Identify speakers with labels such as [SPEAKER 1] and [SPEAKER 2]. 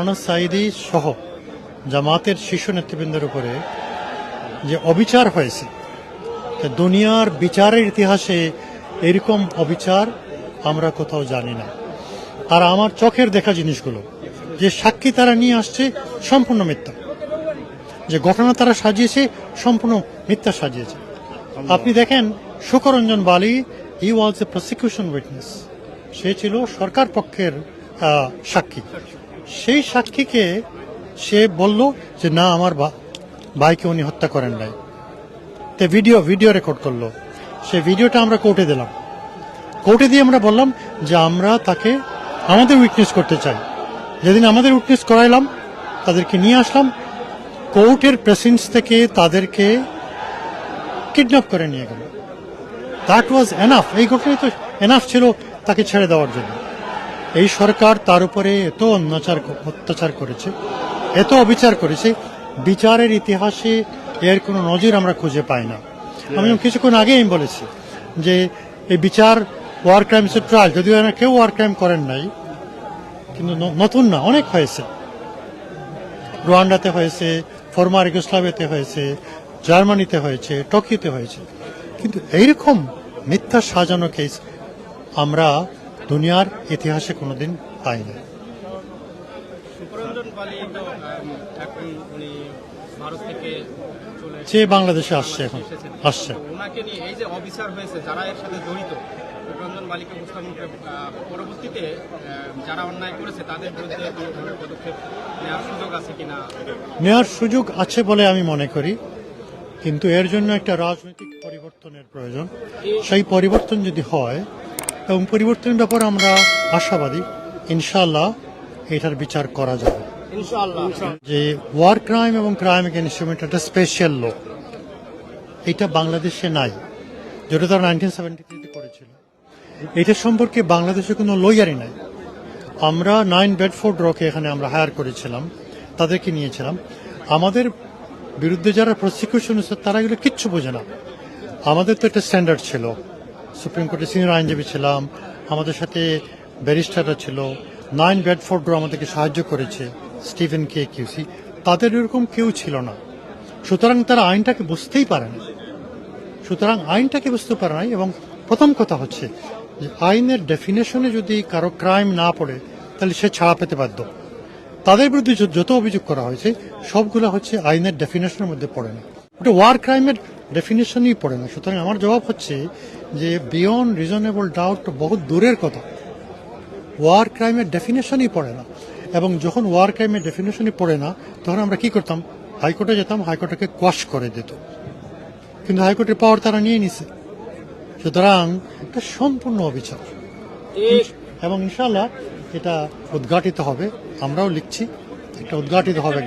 [SPEAKER 1] অনাস সাইদি সহ জামাতের শীর্ষ নেতৃবৃন্দের উপরে যে অবিচার হয়েছে দুনিয়ার বিচারের ইতিহাসে এরকম অবিচার আমরা কোথাও জানি না। আর আমার চোখের দেখা জিনিসগুলো, যে সাক্ষী তারা নিয়ে আসছে সম্পূর্ণ মিথ্যা। যে ঘটনা তারা সাজিয়েছে সম্পূর্ণ মিথ্যা সাজিয়েছে। আপনি দেখেন, সুকরঞ্জন বালি ই ওয়াজ এ প্রসিকিউশন উইটনেস সে ছিল সরকার পক্ষের সাক্ষী। সেই সাক্ষীকে সে বলল যে, না, আমার ভাইকে উনি হত্যা করেন নাই। তে ভিডিও ভিডিও রেকর্ড করল। সেই ভিডিওটা আমরা কোর্টে দিলাম। কোর্টে দিয়ে আমরা বললাম যে, আমরা তাকে, আমাদের উইটনেস করতে চাই। যেদিন আমাদের উইটনেস করাইলাম, তাদেরকে নিয়ে আসলাম। কোর্টের প্রেসেন্স থেকে তাদেরকে কিডন্যাপ করে নিয়ে গেল। দ্যাট ওয়াজ এনাফ এই ঘটনায় তো এনাফ ছিল তাকে ছেড়ে দেওয়ার জন্য। এই সরকার তার উপরে এত অত্যাচার অত্যাচার করেছে, এত অবিচার করেছে, বিচারের ইতিহাসে এর কোনো নজির আমরা খুঁজে পাই না। আমি কিছুক্ষণ আগে আমি বলেছি যে এই বিচার ওয়ার ক্রাইমসের ট্রায়াল যদিও কেউ ওয়ার ক্রাইম করেন নাই, কিন্তু নতুন না, অনেক হয়েছে। রুয়ান্ডাতে হয়েছে ফরমার ইউগোস্লাভিয়াতে হয়েছে, জার্মানিতে হয়েছে টোকিওতে হয়েছে। কিন্তু এইরকম মিথ্যা সাজানো কেস আমরা দুনিয়ার ইতিহাসে কোনোদিন পাই না
[SPEAKER 2] সুপরঞ্জন পালি তো আম, এখন উনি ভারত থেকে চলে
[SPEAKER 1] যে বাংলাদেশে আসছে এখন আসছে।
[SPEAKER 2] ওনাকে নিয়ে এই যে অবিচার হয়েছে যারা এর সাথে জড়িত সুপরঞ্জন বালিকে উপস্থাপন করে পরবর্তীতে যারা অন্যায় করেছে তাদের বিরুদ্ধে কোনো পদক্ষেপ নেওয়ার সুযোগ আছে কিনা
[SPEAKER 1] নেওয়ার সুযোগ আছে বলে আমি মনে করি কিন্তু এর জন্য একটা রাজনৈতিক পরিবর্তনের প্রয়োজন। সেই পরিবর্তন যদি হয় এবং পরিবর্তনের ব্যাপারে আমরা আশাবাদী। ইনশাল্লাহ এটার বিচার করা যাবে। যে ওয়ার ক্রাইম এবং ক্রাইম এগেনস্ট একটা স্পেশাল ল এটা বাংলাদেশে নাই। যেটা তারা নাইনটিন সেভেন্টি থ্রিতে করেছিল। এটা সম্পর্কে বাংলাদেশে কোনো লয়ারই নাই। আমরা নাইন বেডফোর্ড রকে এখানে আমরা হায়ার করেছিলাম। তাদেরকে নিয়েছিলাম। আমাদের বিরুদ্ধে যারা প্রসিকিউশন তারা এগুলো কিচ্ছু বোঝে না। আমাদের তো একটা স্ট্যান্ডার্ড ছিল। সুপ্রিম কোর্টে সিনিয়র আইনজীবী ছিলাম, আমাদের সাথে ব্যারিস্টাররা ছিল, নাইন বেডফোর্ড র আমাদেরকে সাহায্য করেছে স্টিভেন কে কিউসি। তাদের এরকম কেউ ছিল না। সুতরাং তারা আইনটাকে বুঝতেই পারে না। সুতরাং আইনটাকে বুঝতে পারে নাই এবং প্রথম কথা হচ্ছে যে আইনের ডেফিনেশনে যদি কারও ক্রাইম না পড়ে, তাহলে সে ছাড়া পেতে বাধ্য। তাদের বিরুদ্ধে যত অভিযোগ করা হয়েছে, সবগুলো হচ্ছে আইনের ডেফিনেশনের মধ্যে পড়ে না। ওটা ওয়ার ক্রাইমের ডেফিনেশনই পড়ে না। সুতরাং আমার জবাব হচ্ছে যে বিয়ন্ড রিজনেবল ডাউট বহুত দূরের কথা। ওয়ার ক্রাইমের ডেফিনেশনই পড়ে না। এবং যখন ওয়ার ক্রাইমের ডেফিনেশনই পড়ে না তখন আমরা কি করতাম? হাইকোর্টে যেতাম হাইকোর্টকে কোয়াশ করে দিত। কিন্তু হাইকোর্টের পাওয়ার তারা নিয়ে নিছে। সুতরাং এটা সম্পূর্ণ অবিচার। এবং ইনশাল্লাহ এটা উদ্ঘাটিত হবে। আমরাও লিখছি এটা উদ্ঘাটিত হবে।